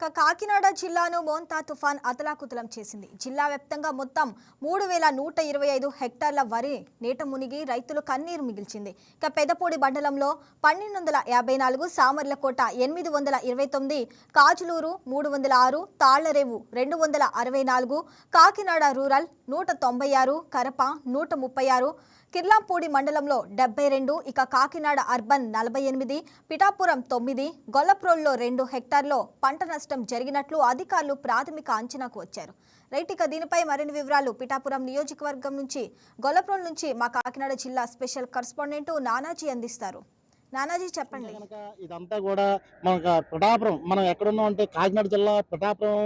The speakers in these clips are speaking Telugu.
కాకినాడ జిల్లాను మోంతా తుఫాన్ అతలాకుతలం చేసింది. జిల్లా వ్యాప్తంగా మొత్తం మూడు వేల నూట ఇరవై ఐదు హెక్టార్ల వరి నీట మునిగి రైతులు కన్నీరు మిగిల్చింది. ఇక పెదపూడి మండలంలో పన్నెండు వందల యాభై నాలుగు సామర్లకోట ఎనిమిది వందల ఇరవై తొమ్మిది కాజులూరు మూడు వందల ఆరు తాళ్ళరేవు రెండు వందల అరవై నాలుగు కాకినాడ రూరల్ నూట తొంభై ఆరు కరప నూట ముప్పై ఆరు కిర్లాంపూడి మండలంలో డెబ్బై రెండు ఇక కాకినాడ అర్బన్ నలభై ఎనిమిది పిఠాపురం తొమ్మిది గొల్లప్రోల్లో రెండు హెక్టార్లో పంట నష్టం జరిగినట్లు అధికారులు ప్రాథమిక అంచనాకు వచ్చారు. రైట్ ఇక దీనిపై మరిన్ని వివరాలు పిఠాపురం నియోజకవర్గం నుంచి గొల్లప్రోల్ నుంచి మా కాకినాడ జిల్లా స్పెషల్ కరస్పాండెంట్ నానాజీ అందిస్తారు. నానాజీ చెప్పండి. ఇదంతా కూడా మనకు పిఠాపురం మనం ఎక్కడున్నాం అంటే కాకినాడ జిల్లా పిఠాపురం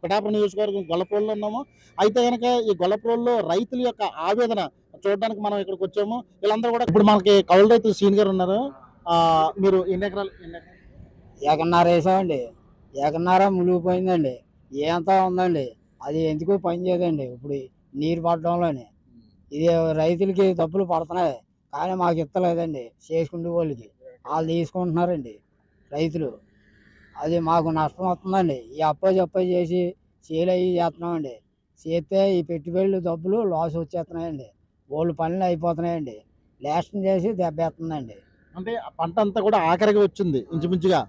పిఠాపురం నియోజకవర్గం గొల్లపూడిలో ఉన్నాము. అయితే కనుక ఈ గొల్లపూడిలో రైతుల యొక్క ఆవేదన చూడడానికి మనం ఇక్కడికి వచ్చాము. వీళ్ళందరూ కూడా ఇప్పుడు మనకి కౌలు రైతు సీనియర్ ఉన్నారు. మీరు ఎన్ని ఎకరాలు ఏకన్నర వేసామండి. ఏకన్నర మునిగిపోయిందండి. ఏంతా ఉందండి. అది ఎందుకు పని చేయదండి. ఇప్పుడు నీరు పడడంలోనే. ఇది రైతులకి తప్పులు పడుతున్నాయి. కానీ మాకు ఇస్తలేదండి. చేసుకునే వాళ్ళకి. వాళ్ళు తీసుకుంటున్నారండి రైతులు. అది మాకు నష్టం వస్తుందండి. ఈ అప్ప చెప్ప చేసి సేల్ అయ్యి చేస్తున్నామండి. చేస్తే ఈ పెట్టుబడులు డబ్బులు లాస్ వచ్చేస్తున్నాయండి. వాళ్ళు పనులు అయిపోతున్నాయండి. లేస్టం చేసి దెబ్బేస్తుందండి అంటే పంట అంతా కూడా ఆఖరికి వచ్చింది ఇంచుమించుగా.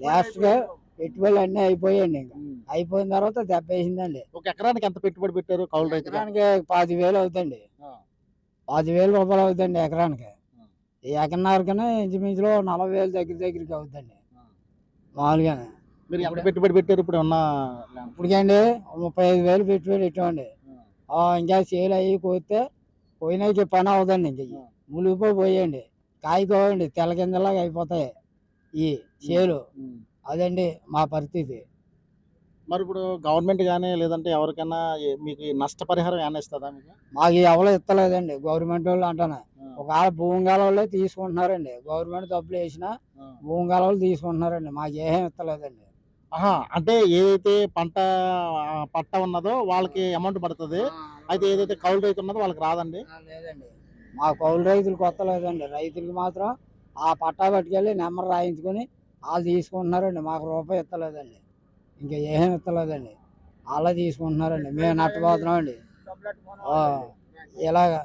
లాస్ట్గా పెట్టుబడులు అన్నీ అయిపోయాయండి ఇంకా. అయిపోయిన తర్వాత దెబ్బ వేసిందండి ఒక ఎకరానికి ఎంత పెట్టుబడి పెట్టారు కౌలు రైతుగా ఎకరానికి పాతి వేలు అవుతుంది ఆ. పాతి వేలు రూపాయలు అవుతుంది ఎకరానికి. ఈ ఎకరన్నరకనే ఇంచుమించులో నలభై వేలు దగ్గర దగ్గరికి అవుతుంది ఆ. మామూలుగానే. మీరు ఎంత పెట్టుబడి పెట్టారు ఇప్పుడు ఉన్న ఇప్పటికండి ముప్పై ఐదు వేలు పెట్టుబడి ఇట్టండి ఇంకా సేల్ అయ్యి కోస్తే పోయినాకి పని అవుదండి ఇంక ఆ. ములిగిపోయి పోయండి. కాయకోవండి తెల్ల కిందలాగా అయిపోతాయి ఈ చేలు. అదండి మా పరిస్థితి. మరి ఇప్పుడు గవర్నమెంట్ కానీ లేదంటే ఎవరికైనా ఏ- మీకు ఈ నష్టపరిహారం ఏమైనా ఇస్తుందా మీకు? మాకు ఎవరు ఇస్తలేదండి. గవర్నమెంట్ వాళ్ళు అంటాను. ఒకవేళ భూమిగాల వాళ్ళే తీసుకుంటున్నారండి. గవర్నమెంట్ డబ్బులు వేసినా భూమిగాల వాళ్ళు తీసుకుంటున్నారండి. మాకు ఏం ఇస్తలేదండి. ఆహా అంటే ఏదైతే పంట ఆ, పట్ట ఉన్నదో వాళ్ళకి అమౌంట్ పడుతుంది. అయితే ఏదైతే కౌలు రైతు ఉన్నదో వాళ్ళకి రాదండి? ఆ, లేదండి. మా కౌలు రైతులు కొత్త లేదండి. రైతులకి మాత్రం ఆ పట్టా పట్టుకెళ్ళి నెంబర్ రాయించుకొని వాళ్ళు తీసుకుంటున్నారండి. మాకు రూపాయి ఇస్తలేదండి. ఇంకా ఏం ఇస్తలేదండి. వాళ్ళే తీసుకుంటున్నారండి. మేము నష్టపోతున్నామండి. ఆ, ఇలాగ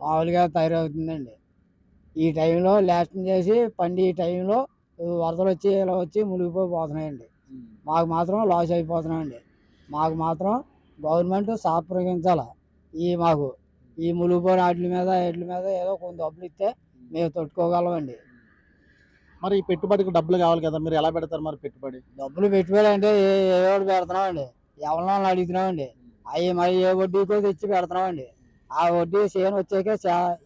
మామూలుగా తయారవుతుందండి. ఈ టైంలో లాస్టింగ్ చేసి పండి ఈ టైంలో వరదలు వచ్చి ఇలా వచ్చి మునిగిపోయి పోతున్నాయండి. మాకు మాత్రం లాస్ అయిపోతున్నామండి. మాకు మాత్రం గవర్నమెంట్ సాప్రగించాల ఈ మాకు ఈ మునిగిపోయిన వాటి మీద వాటి మీద ఏదో కొంత డబ్బులు ఇస్తే మేము తట్టుకోగలమండి. మరి ఈ పెట్టుబడికి డబ్బులు కావాలి కదా మీరు ఎలా పెడతారు మరి పెట్టుబడి? డబ్బులు పెట్టుకోవాలంటే ఏ ఏ ఒకటి పెడుతున్నామండి? ఎవరినో అడుగుతున్నామండి. అవి మరి ఏ వడ్డీకో తెచ్చి పెడుతున్నామండి. ఆ వడ్డీ చేయని వచ్చాక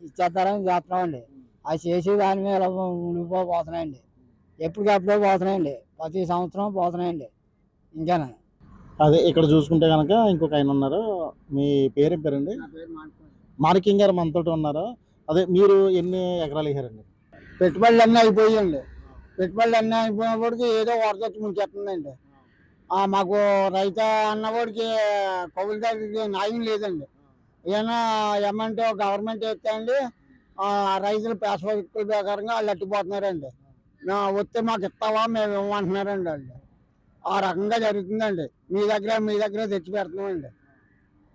ఇచ్చేద్దారని చేస్తున్నామండి. అది చేసి దాని మీద మునిగిపోతున్నాయండి ఎప్పటికప్పుడే పోతున్నాయండి. ప్రతి సంవత్సరం పోతున్నాయండి. ఇంకేనా? అదే ఇక్కడ చూసుకుంటే కనుక ఇంకొక ఆయన ఉన్నారు. మీ పేరేం పేరండి? మార్కింగ్ గారు మనతోటి ఉన్నారు? అదే మీరు ఎన్ని ఎకరాలు వేసారండి? పెట్టుబడులు అన్నీ అయిపోయాయండి. పెట్టుబడులు అన్నీ అయిపోయినప్పటికి ఏదో వరద వచ్చి ముంచేస్తుందండి. ఆ, మాకు రైతు అన్నవాడికి కౌలు దగ్గరికి న్యాయం లేదండి. ఏమైనా ఏమంటే గవర్నమెంట్ ఇస్తాయండి ఆ, రైతులు పేసవక్కుల ప్రకారంగా వాళ్ళు అట్టిపోతున్నారండి. నా వస్తే మాకు ఇస్తావా మేము ఇవ్వమంటున్నారండి వాళ్ళు. ఆ రకంగా జరుగుతుందండి మీ దగ్గర మీ దగ్గర తెచ్చి పెడుతున్నామండి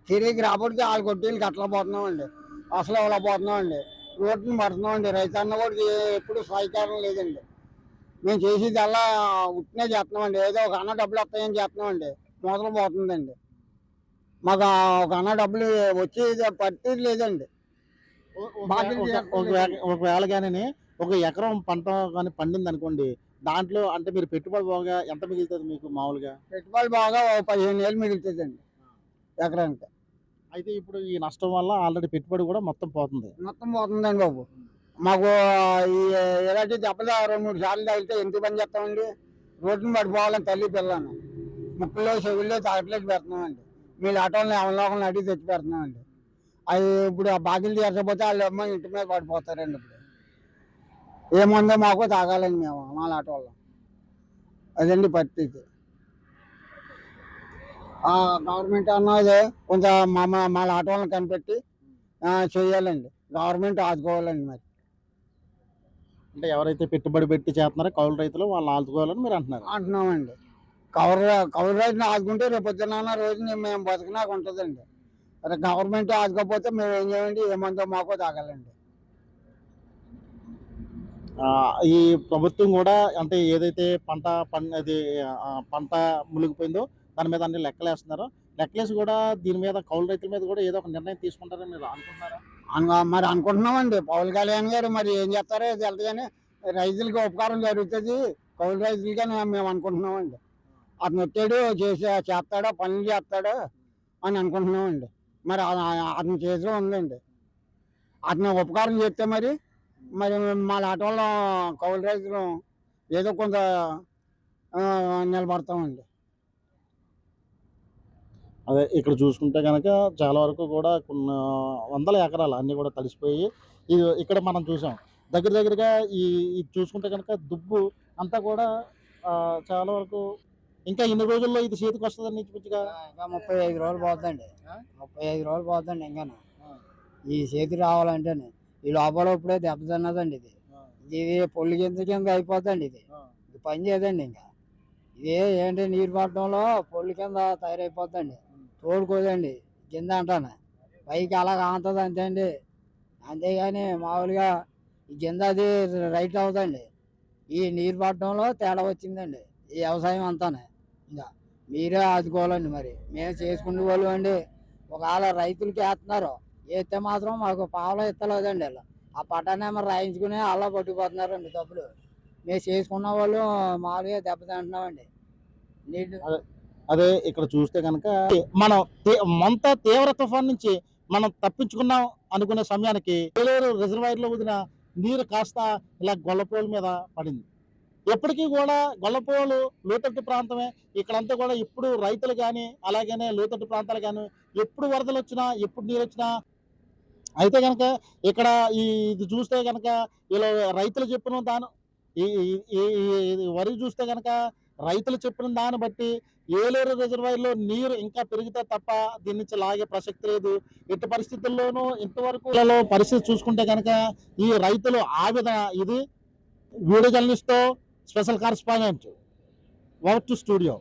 తిరిగి రాబడికి వాళ్ళ కొట్టీలకి అట్లా పోతున్నామండి అసలు అలా పోతున్నామండి రోడ్డుని పడుతున్నామండి రైతన్న కూడా ఎప్పుడు సహకారం లేదండి మేము చేసేది అలా ఉట్టినే చేస్తున్నామండి ఏదో ఒక అన్న డబ్బులు వస్తాయని చేస్తున్నామండి మొదలు పోతుందండి మాకు ఒక అన్న డబ్బులు వచ్చి పట్టేది లేదండి ఒక- ఒకవేళ కానీ ఒక ఎకరం పంట కానీ పండింది అనుకోండి దాంట్లో అంటే మీరు పెట్టుబడి బాగా ఎంత మిగులుతుంది మీకు మామూలుగా? పెట్టుబడి బాగా పదిహేను వేలు మిగులుతుందండి ఎకరానికి. అయితే ఇప్పుడు ఈ నష్టం వల్ల ఆల్రెడీ పెట్టుబడి కూడా మొత్తం పోతుంది. మొత్తం పోతుందండి బాబు. మాకు ఈ ఎలాంటి దెబ్బలు రెండు మూడు సార్లు తగిలితే ఎందుకు పని చేస్తామండి? రోడ్డుని పడిపోవాలని తల్లి పిల్లను. ముక్కుల్లో చెవుల్లో తాగట్లేదు పెడుతున్నామండి. మీరు ఆటోలను ఎవరిలోకలను అడిగి తెచ్చి పెడుతున్నామండి అవి ఇప్పుడు ఆ బాగిలు తీర్చకపోతే వాళ్ళు అమ్మ ఇంటి మీద పడిపోతారండి ఇప్పుడు. ఏముందో మాకు తాగాలండి మేము మా ఆటోల్లో అదండి పరిస్థితి. ఆ గవర్నమెంట్ అన్నది కొంత మా మా- మా ఆటోలను కనిపెట్టి చేయాలండి. గవర్నమెంట్ ఆదుకోవాలండి మరి. అంటే ఎవరైతే పెట్టుబడి పెట్టి చేస్తున్నారో కౌలు రైతులు వాళ్ళు ఆదుకోవాలని మీరు అంటున్నారు? అంటున్నామండి. కవర్ కవర్ రైతుని ఆదుకుంటే రేపు పొద్దున్న రోజు మేము బతికినాక ఉంటుందండి. గవర్నమెంట్ ఆదుకోకపోతే మేము ఏం చేయండి? ఏమందో మాకో తాగాలండి. ఈ ప్రభుత్వం కూడా అంటే ఏదైతే పంట పం అది పంట మునిగిపోయిందో దాని మీద అన్ని లెక్కలేస్తున్నారు లెక్కలేసి కూడా దీని మీద కౌలు రైతుల మీద కూడా ఏదో ఒక నిర్ణయం తీసుకుంటారని మీరు అనుకుంటున్నారా? అను మరి అనుకుంటున్నామండి. పవన్ కళ్యాణ్ గారు మరి ఏం చేస్తారో తెలియదు కానీ రైతులకి ఉపకారం జరుగుతుంది. కౌలు రైతులకి మేము అనుకుంటున్నామండి. అతను వచ్చాడు చేసే చేస్తాడో పనులు చేస్తాడో అని అనుకుంటున్నామండి. మరి అతను చేసే అతని చేతిలో ఉందండి. అతను ఉపకారం చేస్తే మరి మరి మా లాంటి వాళ్ళం కౌలు రైతులు ఏదో కొంత ఆ, నిలబడతామండి. అదే ఇక్కడ చూసుకుంటే కనుక చాలా వరకు కూడా కొన్ని వందల ఎకరాలు అన్నీ కూడా తడిసిపోయి ఇది ఇక్కడ మనం చూసాం. దగ్గర దగ్గరగా ఈ ఇది చూసుకుంటే కనుక దుబ్బు అంతా కూడా చాలా వరకు ఇంకా ఇన్ని రోజుల్లో ఇది చేతికి వస్తుందని ఇంచుమించుగా ఇంకా ముప్పై ఐదు రోజులు పోతుందండి. ముప్పై ఐదు రోజులు పోతుందండి ఇంకా ఈ చేతి రావాలంటేనే. ఈ లోపల ఇప్పుడే దెబ్బతిన్నదండి ఇది. ఇది పొల్లి కింద కింద అయిపోతుంది ఇది ఇది పని చేయదండి ఇంకా. ఇదే ఏంటి నీరు పడటంలో పొల్లి కింద తయారైపోతుంది తోడుకోదండి కింద అంటాను. పైకి అలా కాంతది అంతే అండి. అంతేగాని మామూలుగా ఈ కింద అది రైట్ అవుతుంది ఈ నీరు పడటంలో తేడా వచ్చిందండి. ఈ వ్యవసాయం అంతానే. ఇంకా మీరే ఆదుకోవాలండి మరి. మేము చేసుకునే వాళ్ళు అండి. ఒకవేళ రైతులకి వేస్తున్నారు ఎత్తే మాత్రం మాకు పావులో ఎత్తలేదండి ఇలా ఆ పట్టానే మరి రాయించుకుని అలా పట్టుకుపోతున్నారండి డబ్బులు మేము చేసుకున్న వాళ్ళు మామూలుగా దెబ్బతింటున్నామండి నీళ్ళు అదే ఇక్కడ చూస్తే కనుక మనం తే- మొంత తీవ్ర తుఫాన్ నుంచి మనం తప్పించుకున్నాం అనుకునే సమయానికి ఏలూరు రిజర్వాయర్లో వదిన నీరు కాస్త ఇలా గొల్లపోల మీద పడింది. ఎప్పటికీ కూడా గొల్లపోలు లోతట్టు ప్రాంతమే. ఇక్కడంతా కూడా ఇప్పుడు రైతులు కానీ అలాగనే లోతట్టు ప్రాంతాలు కానీ ఎప్పుడు వరదలు వచ్చినా ఎప్పుడు నీరు వచ్చినా అయితే కనుక ఇక్కడ ఈ ఇది చూస్తే కనుక ఇలా రైతులు చెప్పిన దాని ఈ వరి చూస్తే కనుక రైతులు చెప్పిన దాన్ని బట్టి ఏలేరు రిజర్వాయర్లో నీరు ఇంకా పెరిగితే తప్ప దీని నుంచి లాగే ప్రసక్తి లేదు. ఎట్టి పరిస్థితుల్లోనూ ఇంతవరకు పరిస్థితి చూసుకుంటే కనుక ఈ రైతులు ఆవేదన ఇది video జర్నలిస్ట్తో special correspondent work to studio.